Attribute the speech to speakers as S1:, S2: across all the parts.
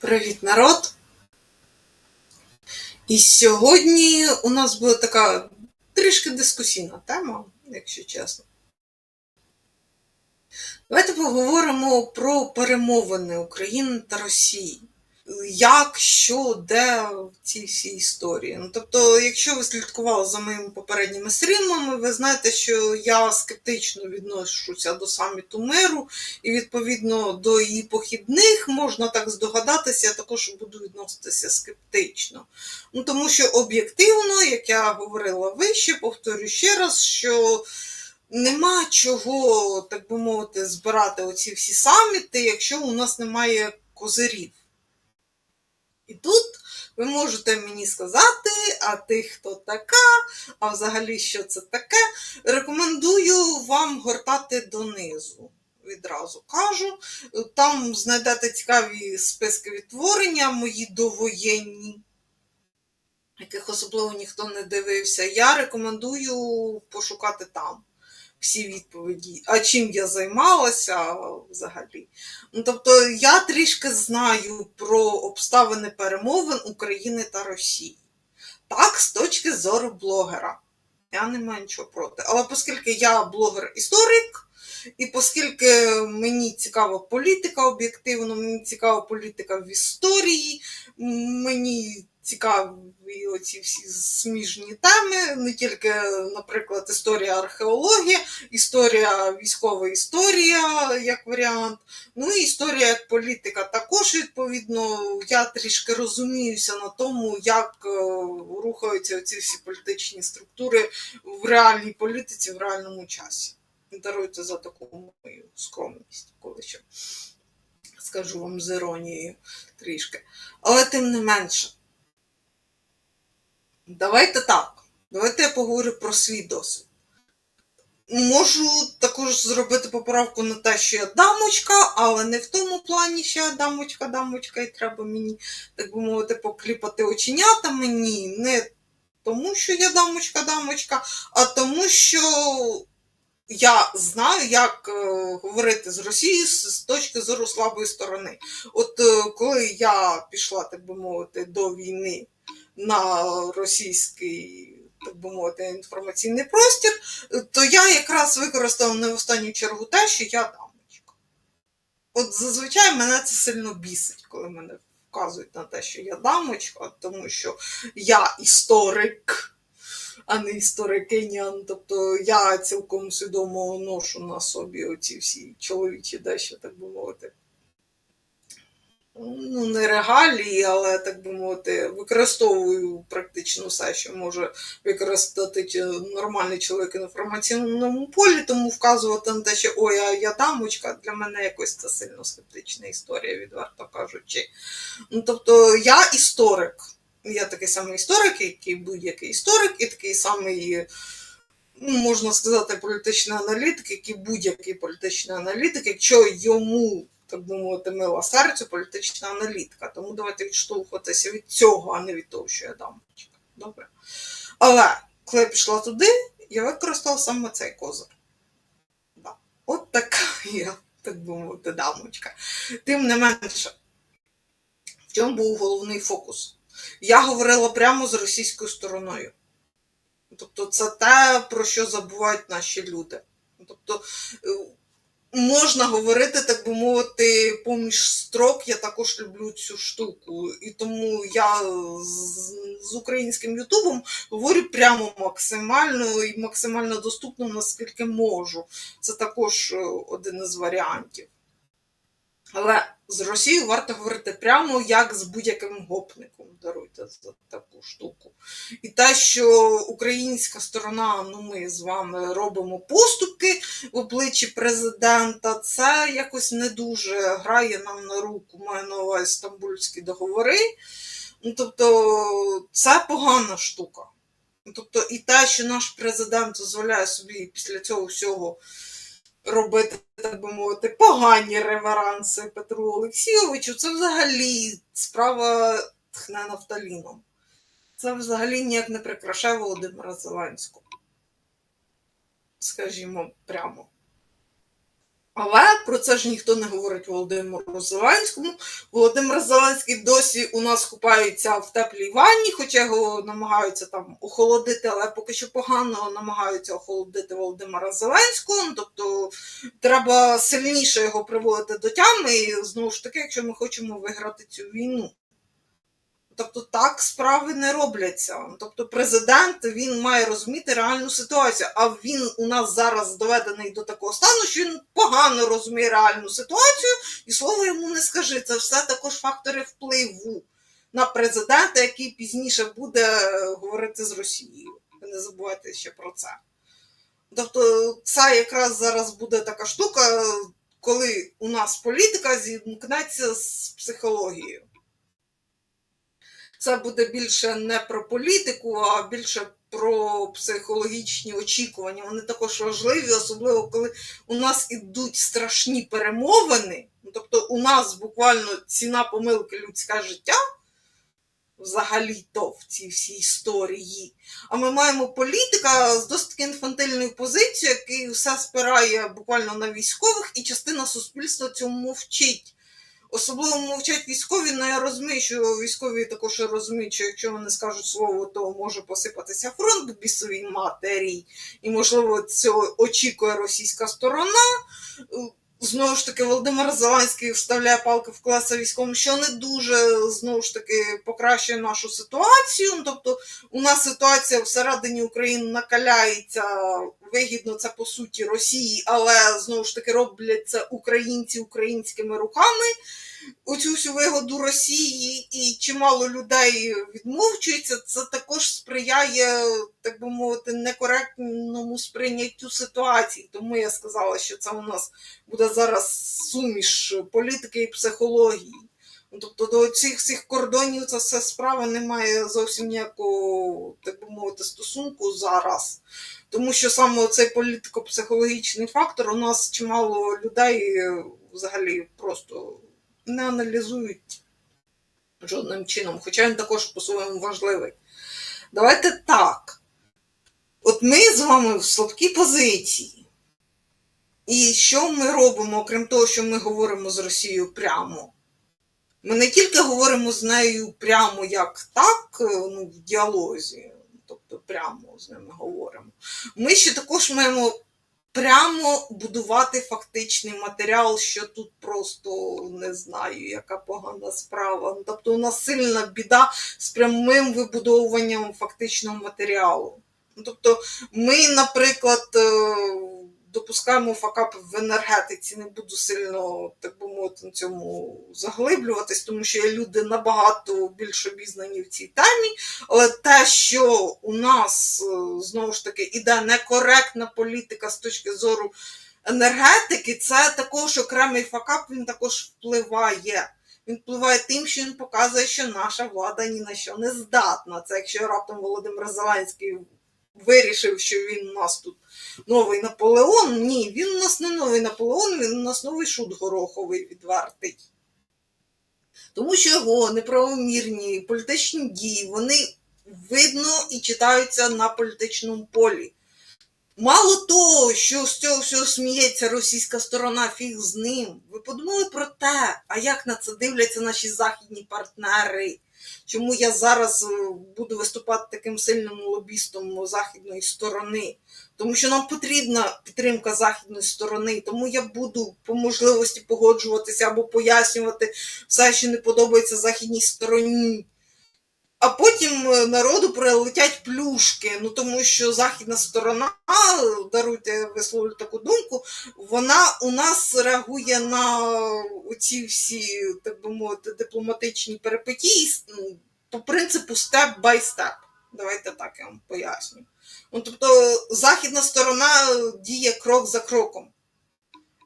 S1: Привіт, народ! І сьогодні у нас буде така трішки дискусійна тема, якщо чесно. Давайте поговоримо про перемовини України та Росії. Як, що, де в цій всій історії. Ну, тобто, якщо ви слідкували за моїми попередніми стрімами, ви знаєте, що я скептично відношуся до саміту миру, і відповідно до її похідних можна так здогадатися, я також буду відноситися скептично. Ну, тому що об'єктивно, як я говорила вище, повторю ще раз, що нема чого, так би мовити, збирати оці всі саміти, якщо у нас немає козирів. І тут ви можете мені сказати, а ти хто така, а взагалі що це таке. Рекомендую вам гортати донизу. Відразу кажу. Там знайдете цікаві списки відтворення, мої довоєнні, яких особливо ніхто не дивився. Я рекомендую пошукати там всі відповіді, а чим я займалася взагалі. Ну, тобто я трішки знаю про обставини перемовин України та Росії. Так, з точки зору блогера. Я не маю нічого проти. Але оскільки я блогер-історик, і оскільки мені цікава політика об'єктивно, мені цікава політика в історії, мені цікаві оці всі сміжні теми, не тільки, наприклад, історія археологія, історія військова історія як варіант, ну і історія як політика. Також, відповідно, я трішки розуміюся на тому, як е, рухаються ці всі політичні структури в реальній політиці, в реальному часі. Даруйте за таку мою скромність, коли що скажу вам з іронією трішки. Але тим не менше. Давайте так. Давайте я поговорю про свій досвід. Можу також зробити поправку на те, що я дамочка, але не в тому плані, що я дамочка, дамочка, і треба мені, так би мовити, покліпати оченята мені. Не тому, що я дамочка, дамочка, а тому, що я знаю, як е, говорити з Росією з, з точки зору слабої сторони. От е, коли я пішла, так би мовити, до війни на російський, так би мовити, інформаційний простір, то я якраз використала не в останню чергу те, що я дамочка. От зазвичай мене це сильно бісить, коли мене вказують на те, що я дамочка, тому що я історик. А не історикиня. Тобто я цілком свідомо ношу на собі оці всі чоловічі дещо, так би мовити, ну, не регалії, але так би мовити, використовую практично все, що може використати нормальний чоловік в інформаційному полі, тому вказувати на те, що ой, а я дамочка, для мене якось це сильно скептична історія, відверто кажучи. Ну, Тобто я історик. Я такий самий історик, який будь-який історик, і такий самий. Ну, можна сказати, політичний аналітик, як і будь-який політичний аналітик, якщо йому так би мовити, мила серцю, політична аналітика. Тому давайте відштовхуватися від цього, а не від того, що я дамочка. Добре. Але коли я пішла туди, я використала саме цей козир. Да. От така я, так би мовити, дамочка. Тим не менше, в чому був головний фокус? Я говорила прямо з російською стороною. Тобто, це те, про що забувають наші люди. Тобто, можна говорити, так би мовити, поміж строк. Я також люблю цю штуку. І тому я з, з українським Ютубом говорю прямо максимально і максимально доступно, наскільки можу. Це також один із варіантів. Але з Росією варто говорити прямо як з будь-яким гопником. Даруйте за таку штуку. І те, що українська сторона, ну ми з вами робимо поступки в обличчі президента, це якось не дуже грає нам на руку, маю на увазі стамбульські договори. Ну, Тобто, це погана штука. Тобто, і те, що наш президент дозволяє собі після цього всього робити, так би мовити, погані реверанси Петру Олексійовичу, це взагалі справа тхне нафталіном. Це взагалі ніяк не прикрашає Володимира Зеленського. Скажімо прямо. Але про це ж ніхто не говорить Володимиру Зеленському. Володимир Зеленський досі у нас купається в теплій ванні, хоча його намагаються там охолодити, але поки що погано намагаються охолодити Володимира Зеленського. Ну, Тобто треба сильніше його приводити до тями, і знову ж таки, якщо ми хочемо виграти цю війну. Тобто так справи не робляться. Тобто президент він має розуміти реальну ситуацію, а він у нас зараз доведений до такого стану, що він погано розуміє реальну ситуацію, і слово йому не скажи. Це все також фактори впливу на президента, який пізніше буде говорити з Росією. Ви не забувайте ще про це. Тобто, це якраз зараз буде така штука, коли у нас політика зімкнеться з психологією це буде більше не про політику, а більше про психологічні очікування. Вони також важливі, особливо коли у нас ідуть страшні перемовини. Ну, Тобто, у нас буквально ціна помилки людське життя. Взагалі-то в цій всій історії. А ми маємо політика з досить таки інфантильною позицією, який все спирає буквально на військових, і частина суспільства цьому мовчить. Особливо мовчать військові, але я розумію, що військові також розуміють, що якщо вони скажуть слово, то може посипатися фронт бісовій матері, і, можливо, цього очікує російська сторона. Знову ж таки, Володимир Зеленський вставляє палки в класа військовим, що не дуже знову ж таки покращує нашу ситуацію. Ну, Тобто, у нас ситуація всередині України накаляється вигідно це по суті Росії, але знову ж таки роблять це українці українськими руками. Оцю всю вигоду Росії і чимало людей відмовчується, це також сприяє, так би мовити, некоректному сприйняттю ситуації. Тому я сказала, що це у нас буде зараз суміш політики і психології. Ну, Тобто до цих всіх кордонів ця вся справа не має зовсім ніякого, так би мовити, стосунку зараз. Тому що саме цей політико-психологічний фактор у нас чимало людей взагалі просто не аналізують жодним чином, хоча він також по-своєму важливий. Давайте так. От ми з вами в слабкій позиції. І що ми робимо, окрім того, що ми говоримо з Росією прямо? Ми не тільки говоримо з нею прямо як так, ну, в діалозі, тобто прямо з ними говоримо. Ми ще також маємо прямо будувати фактичний матеріал, що тут просто не знаю, яка погана справа. Тобто у нас сильна біда з прямим вибудовуванням фактичного матеріалу. Тобто, ми, наприклад, допускаємо факапи в енергетиці, не буду сильно, так би мовити, на цьому заглиблюватись, тому що є люди набагато більш обізнані в цій темі. Але те, що у нас знову ж таки іде некоректна політика з точки зору енергетики, це також окремий факап, він також впливає. Він впливає тим, що він показує, що наша влада ні на що не здатна. Це якщо раптом Володимир Зеленський вирішив, що він у нас тут новий Наполеон. Ні, він у нас не новий Наполеон, він у нас новий шут гороховий відвертий. Тому що його неправомірні політичні дії, вони видно і читаються на політичному полі. Мало того, що з цього всього сміється російська сторона, фіг з ним. Ви подумали про те, а як на це дивляться наші західні партнери? Чому я зараз буду виступати таким сильним лобістом західної сторони? Тому що нам потрібна підтримка західної сторони, тому я буду по можливості погоджуватися або пояснювати все, що не подобається західній стороні. А потім народу прилетять плюшки. Ну тому що західна сторона, даруйте висловлю таку думку, вона у нас реагує на ці всі, так би мовити, дипломатичні перипетії по принципу степ-бай-степ. Давайте так я вам поясню. Ну, Тобто західна сторона діє крок за кроком.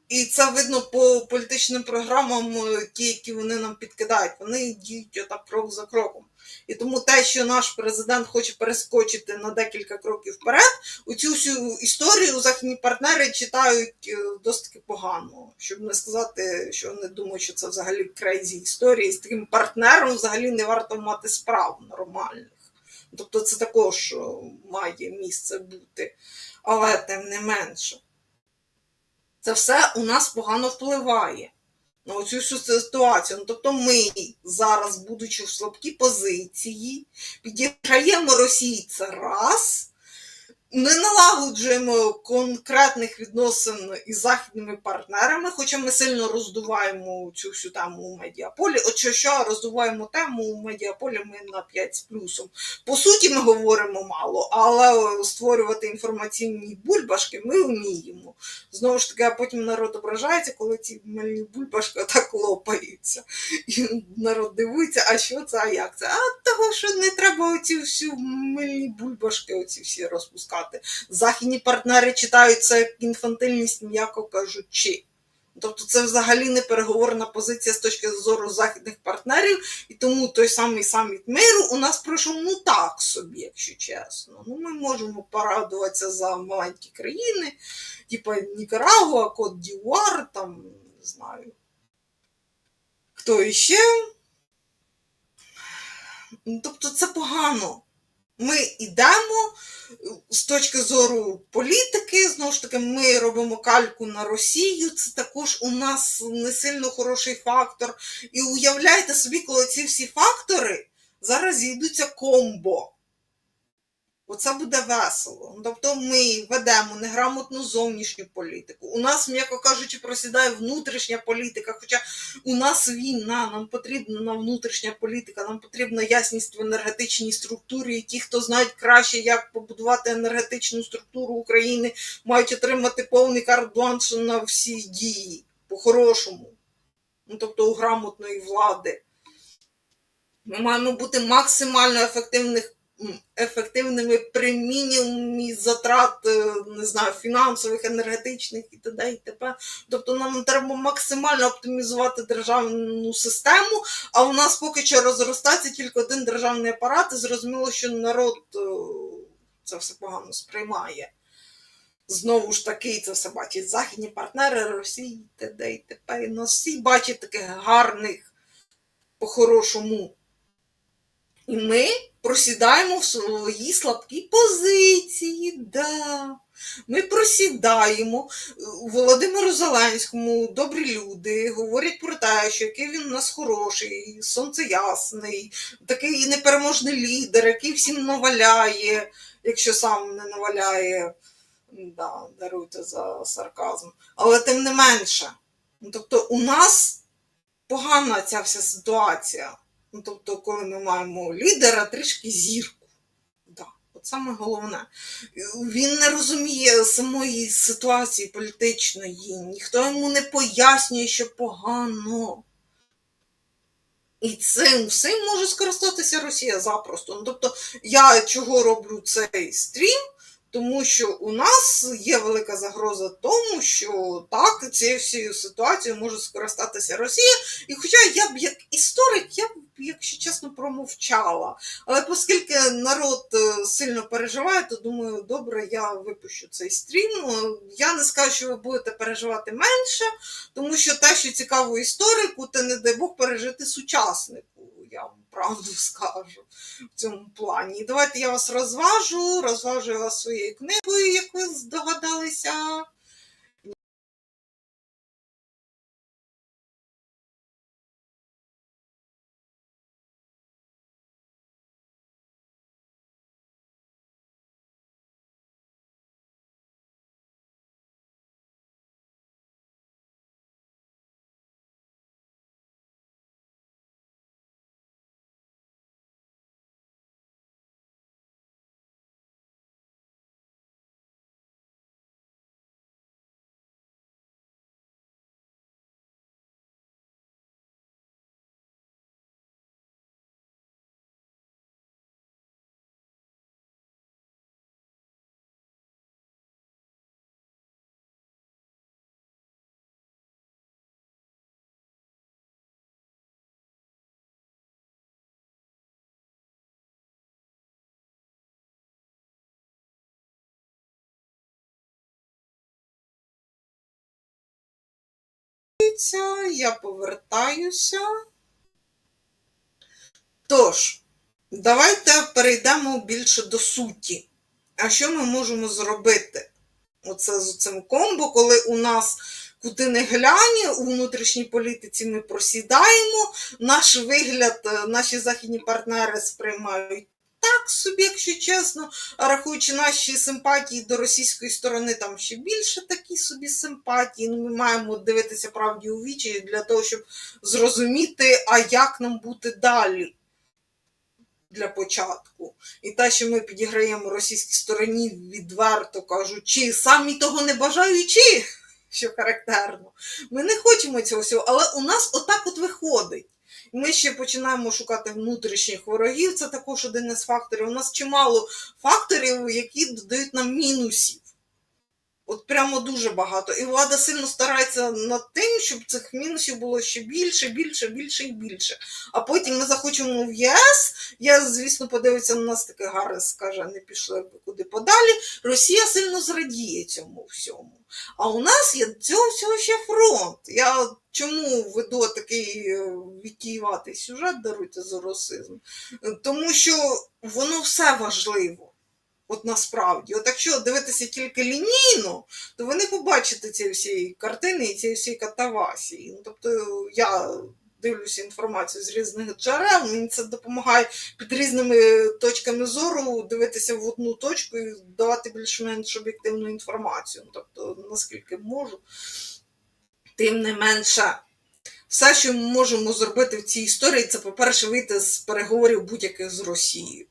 S1: І це видно по політичним програмам, ті, які вони нам підкидають. Вони діють отак крок за кроком. І тому те, що наш президент хоче перескочити на декілька кроків вперед, у цю всю історію західні партнери читають досить погано. Щоб не сказати, що вони думають, що це взагалі крейзі історії. З таким партнером взагалі не варто мати справ нормальних. Тобто це також має місце бути. Але тим не менше. Це все у нас погано впливає на оцю всю ситуацію. Ну, тобто ми зараз, будучи в слабкій позиції, підіграємо Росії це раз, не налагоджуємо конкретних відносин із західними партнерами, хоча ми сильно роздуваємо цю всю тему у медіаполі. От що, що роздуваємо тему у медіаполі ми на 5 з плюсом. По суті, ми говоримо мало, але створювати інформаційні бульбашки ми вміємо. Знову ж таки, а потім народ ображається, коли ці мальні бульбашки так лопаються. І народ дивується, а що це, а як це? А того, що не треба оці всі мильні бульбашки, оці всі розпускати. Західні партнери читають це як інфантильність, м'яко кажучи. Тобто це взагалі не переговорна позиція з точки зору західних партнерів, і тому той самий саміт миру у нас пройшов ну так собі, якщо чесно. Ну, ми можемо порадуватися за маленькі країни, типа Нікарагуа, Кот Дівуар, там не знаю. Хто іще? Тобто це погано. Ми йдемо з точки зору політики, знову ж таки, ми робимо кальку на Росію. Це також у нас не сильно хороший фактор. І уявляйте собі, коли ці всі фактори зараз зійдуться комбо. Оце буде весело. Ну, Тобто ми ведемо неграмотну зовнішню політику. У нас, м'яко кажучи, просідає внутрішня політика. Хоча у нас війна, нам потрібна внутрішня політика, нам потрібна ясність в енергетичній структурі. І ті, хто знають краще, як побудувати енергетичну структуру України, мають отримати повний карт-бланш на всі дії по-хорошому. Ну, тобто у грамотної влади. Ми маємо бути максимально ефективних ефективними при затрат, е, не знаю, фінансових, енергетичних і т.д. і т.п. Тобто нам треба максимально оптимізувати державну систему, а у нас поки що розростається тільки один державний апарат, і зрозуміло, що народ е, це все погано сприймає. Знову ж таки, це все бачать західні партнери Росії, т.д. і т.п. Нас всі бачать таких гарних, по-хорошому. І ми просідаємо в своїй слабкій позиції. Да. Ми просідаємо Володимиру Зеленському, добрі люди, говорять про те, що який він у нас хороший, сонцеясний, такий непереможний лідер, який всім наваляє, якщо сам не наваляє. Да, Даруйте за сарказм. Але тим не менше. Тобто у нас погана ця вся ситуація. Ну, тобто, коли ми маємо лідера, трішки зірку. Да, от саме головне. Він не розуміє самої ситуації політичної, ніхто йому не пояснює, що погано. І цим всім може скористатися Росія запросто. Ну, тобто, я чого роблю цей стрім? Тому що у нас є велика загроза тому, що так, цією всією ситуацією може скористатися Росія. І хоча я б як історик, я б, якщо чесно, промовчала. Але оскільки народ е, сильно переживає, то думаю, добре, я випущу цей стрім. Я не скажу, що ви будете переживати менше, тому що те, що цікаво історику, то не дай Бог пережити сучаснику. Я вам правду скажу в цьому плані. І давайте я вас розважу, розважу я вас своєю книгою, як ви здогадалися. Я повертаюся. Тож, давайте перейдемо більше до суті. А що ми можемо зробити? Оце з цим комбо, коли у нас куди не глянь, у внутрішній політиці ми просідаємо, наш вигляд, е, наші західні партнери сприймають так собі, якщо чесно, рахуючи наші симпатії до російської сторони, там ще більше такі собі симпатії. Ну, ми маємо дивитися правді у вічі для того, щоб зрозуміти, а як нам бути далі для початку. І те, що ми підіграємо російській стороні, відверто кажучи, самі того не бажаючи, що характерно. Ми не хочемо цього всього, але у нас отак от виходить. Ми ще починаємо шукати внутрішніх ворогів. Це також один із факторів. У нас чимало факторів, які додають нам мінусів. От прямо дуже багато. І влада сильно старається над тим, щоб цих мінусів було ще більше, більше, більше і більше. А потім ми захочемо в ЄС. ЄС, звісно, подивиться на нас таке гарне, скаже, не пішли б куди подалі. Росія сильно зрадіє цьому всьому. А у нас є цього всього ще фронт. Я чому веду такий е, вікіюватий сюжет, даруйте за расизм? Тому що воно все важливо. От насправді, от якщо дивитися тільки лінійно, то ви не побачите цієї всієї картини і цієї всієї катавасії. Ну, тобто я дивлюся інформацію з різних джерел, мені це допомагає під різними точками зору дивитися в одну точку і давати більш-менш об'єктивну інформацію. Ну, Тобто, наскільки можу, тим не менше. Все, що ми можемо зробити в цій історії, це, по-перше, вийти з переговорів будь-яких з Росією.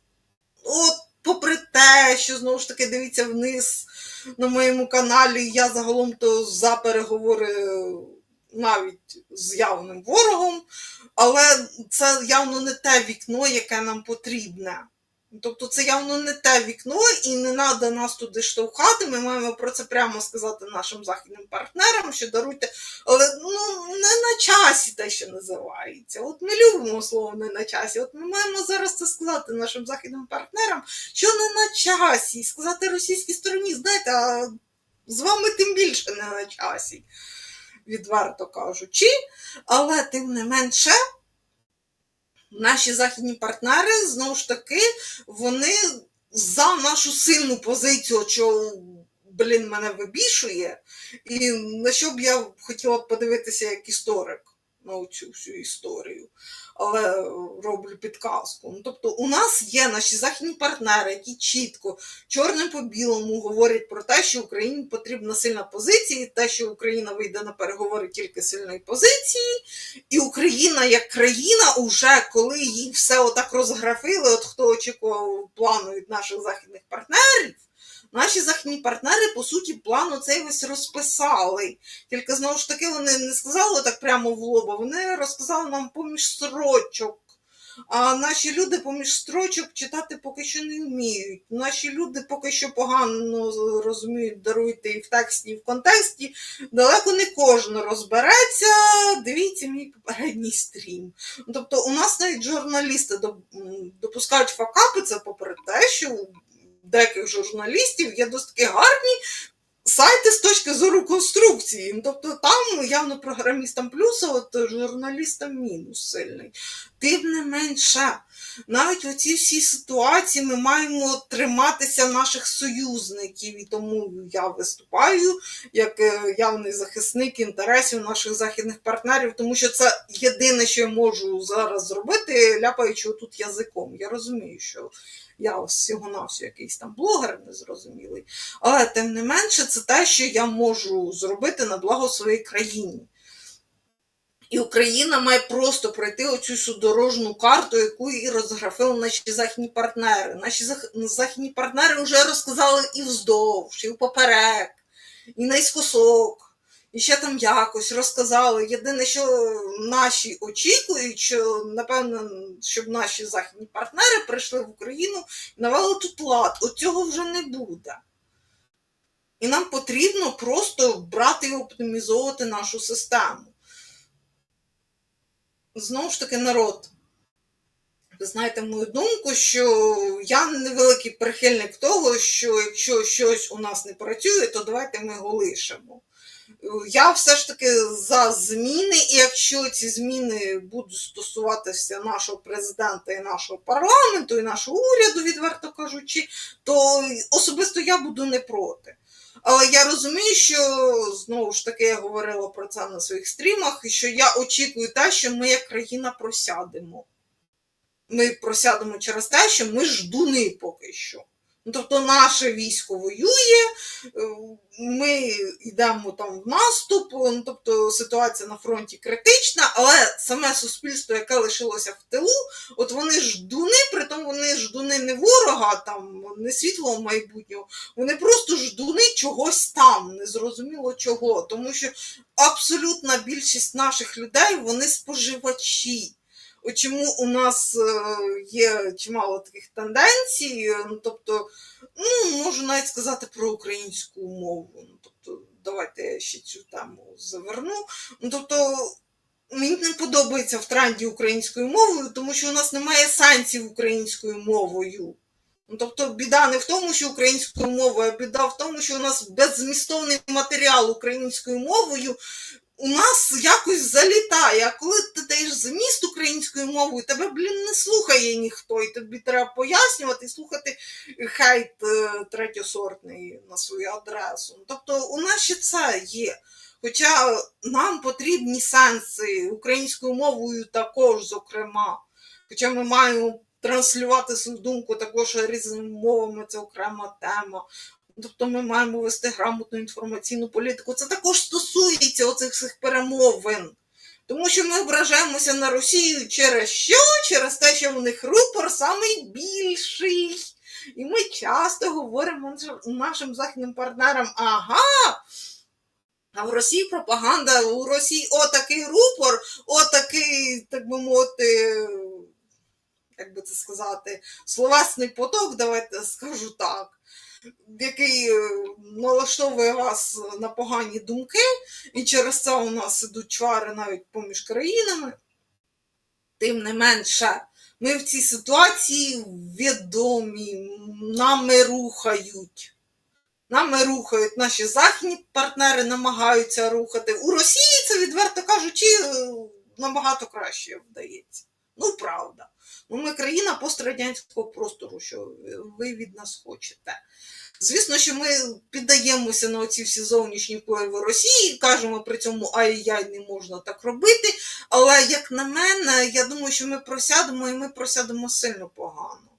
S1: От попри те, що знову ж таки дивіться вниз на моєму каналі, я загалом то за переговори навіть з явним ворогом, але це явно не те вікно, яке нам потрібне. Тобто це явно не те вікно, і не треба нас туди штовхати. Ми маємо про це прямо сказати нашим західним партнерам, що даруйте, але ну не на часі те, що називається. От ми любимо слово не на часі. От ми маємо зараз це сказати нашим західним партнерам, що не на часі, і сказати російській стороні, знаєте, а з вами тим більше не на часі, відверто кажучи, але тим не менше. Наші західні партнери знову ж таки вони за нашу сильну позицію, що блін мене вибішує, і на що б я хотіла подивитися як історик на цю всю історію, але роблю підказку. Ну, тобто, у нас є наші західні партнери, які чітко чорним по білому говорять про те, що Україні потрібна сильна позиція, те, що Україна вийде на переговори тільки сильної позиції, і Україна як країна, уже коли їй все отак розграфили, от хто очікував плану від наших західних партнерів. Наші західні партнери, по суті, план оцей весь розписали. Тільки знову ж таки вони не сказали так прямо в лоба, вони розказали нам поміж строчок. А наші люди поміж строчок читати поки що не вміють. Наші люди поки що погано розуміють, даруйте і в тексті, і в контексті. Далеко не кожен розбереться. Дивіться мій попередній стрім. Тобто, у нас навіть журналісти допускають факапи, це попри те, що деяких журналістів є досить гарні сайти з точки зору конструкції. Тобто там явно програмістам плюс, а от журналістам мінус сильний. Тим не менше, навіть у цій всій ситуації ми маємо триматися наших союзників, і тому я виступаю як явний захисник інтересів наших західних партнерів, тому що це єдине, що я можу зараз зробити, ляпаючи тут язиком. Я розумію, що я всього навсього якийсь там блогер незрозумілий. Але тим не менше, це те, що я можу зробити на благо своїй країні. І Україна має просто пройти оцю судорожну карту, яку і розграфили наші західні партнери. Наші західні партнери вже розказали і вздовж, і впоперек, і наискосок і ще там якось розказали. Єдине, що наші очікують, що напевно, щоб наші західні партнери прийшли в Україну і навели тут лад. От цього вже не буде. І нам потрібно просто брати і оптимізовувати нашу систему. Знову ж таки, народ. Ви знаєте мою думку, що я невеликий прихильник того, що якщо щось у нас не працює, то давайте ми його лишимо я все ж таки за зміни, і якщо ці зміни будуть стосуватися нашого президента і нашого парламенту, і нашого уряду, відверто кажучи, то особисто я буду не проти. Але я розумію, що знову ж таки я говорила про це на своїх стрімах, що я очікую те, що ми як країна просядемо. Ми просядемо через те, що ми ждуни поки що. Ну, тобто наше військо воює, е, ми йдемо там в наступ, ну, тобто ситуація на фронті критична, але саме суспільство, яке лишилося в тилу, от вони ждуни, притом вони ждуни не ворога, там, не світлого майбутнього, вони просто ждуни чогось там, незрозуміло чого. Тому що абсолютна більшість наших людей вони споживачі. Чому у нас е, є чимало таких тенденцій, ну, тобто, ну, можу навіть сказати про українську мову. Ну, тобто, давайте я ще цю тему заверну. Ну, тобто, мені не подобається в тренді українською мовою, тому що у нас немає сенсів українською мовою. Ну, тобто, біда не в тому, що українською мовою, а біда в тому, що у нас беззмістовний матеріал українською мовою у нас якось залітає. А коли ти даєш зміст українською мовою, тебе, блін, не слухає ніхто, і тобі треба пояснювати і слухати хейт е, третьосортний на свою адресу. Тобто, у нас ще це є. Хоча нам потрібні сенси українською мовою також, зокрема. Хоча ми маємо транслювати свою думку також різними мовами, це окрема тема. Тобто ми маємо вести грамотну інформаційну політику. Це також стосується оцих всіх перемовин. Тому що ми ображаємося на Росію через що? Через те, що в них рупор найбільший. І ми часто говоримо нашим західним партнерам: ага, а в Росії пропаганда, у Росії отакий рупор, отакий, так би мовити, як би це сказати, словесний поток, давайте скажу так який е, налаштовує вас на погані думки, і через це у нас ідуть чвари навіть поміж країнами. Тим не менше, ми в цій ситуації відомі, нами рухають. Нами рухають наші західні партнери, намагаються рухати. У Росії це, відверто кажучи, е, набагато краще вдається. Ну, правда. Ну, Ми країна пострадянського простору, що ви від нас хочете. Звісно, що ми піддаємося на оці всі зовнішні впливи Росії, кажемо при цьому ай-яй, не можна так робити. Але, як на мене, я думаю, що ми просядемо і ми просядемо сильно погано.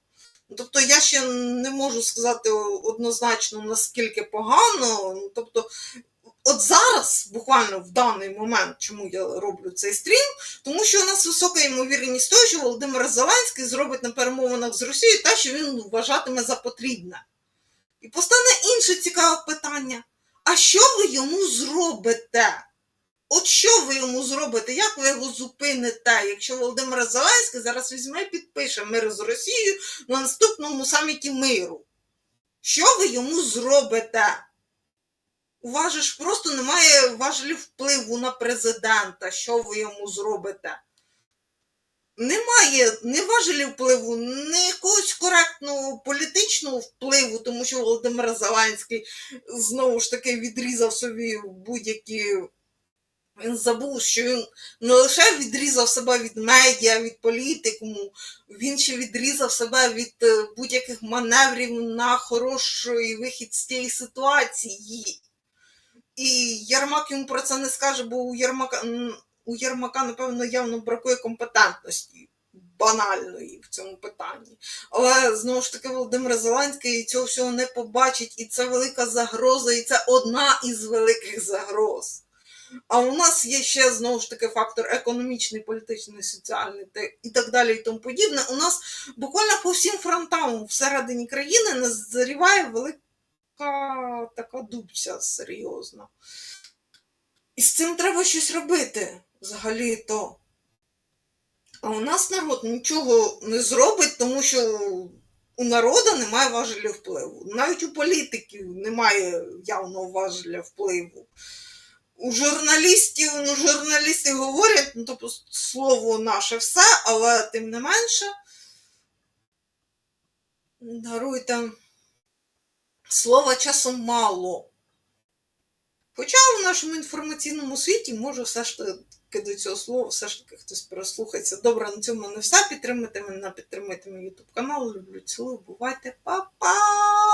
S1: Тобто я ще не можу сказати однозначно, наскільки погано. Тобто, От зараз, буквально в даний момент, чому я роблю цей стрім, тому що у нас висока ймовірність того, що Володимир Зеленський зробить на перемовинах з Росією те, що він вважатиме за потрібне. І постане інше цікаве питання: а що ви йому зробите? От що ви йому зробите? Як ви його зупините, якщо Володимир Зеленський зараз візьме і підпише мир з Росією на наступному саміті миру? Що ви йому зробите? У просто немає важелів впливу на президента, що ви йому зробите. Немає ні важелів впливу, ні якогось коректного політичного впливу, тому що Володимир Зеленський знову ж таки відрізав собі будь-які. Він забув, що він не лише відрізав себе від медіа, від політикуму, він ще відрізав себе від е, будь-яких маневрів на хороший вихід з цієї ситуації. І Єрмак йому про це не скаже, бо у Єрмака, у Єрмака, напевно, явно бракує компетентності банальної в цьому питанні. Але знову ж таки, Володимир Зеленський цього всього не побачить, і це велика загроза, і це одна із великих загроз. А у нас є ще знову ж таки фактор економічний, політичний, соціальний і так далі, і тому подібне. У нас буквально по всім фронтам всередині країни назріває велика така, така дубця серйозна. І з цим треба щось робити взагалі-то. А у нас народ нічого не зробить, тому що у народу немає важеля впливу. Навіть у політиків немає явного важеля впливу. У журналістів, ну, журналісти говорять, ну, тобто слово наше все, але тим не менше, даруйте слова часом мало. Хоча в нашому інформаційному світі може все ж таки до цього слова, все ж таки хтось прослухається. Добре, на цьому не все. Підтримайте мене, підтримайте мій ютуб канал. Люблю цілую, бувайте, па-па!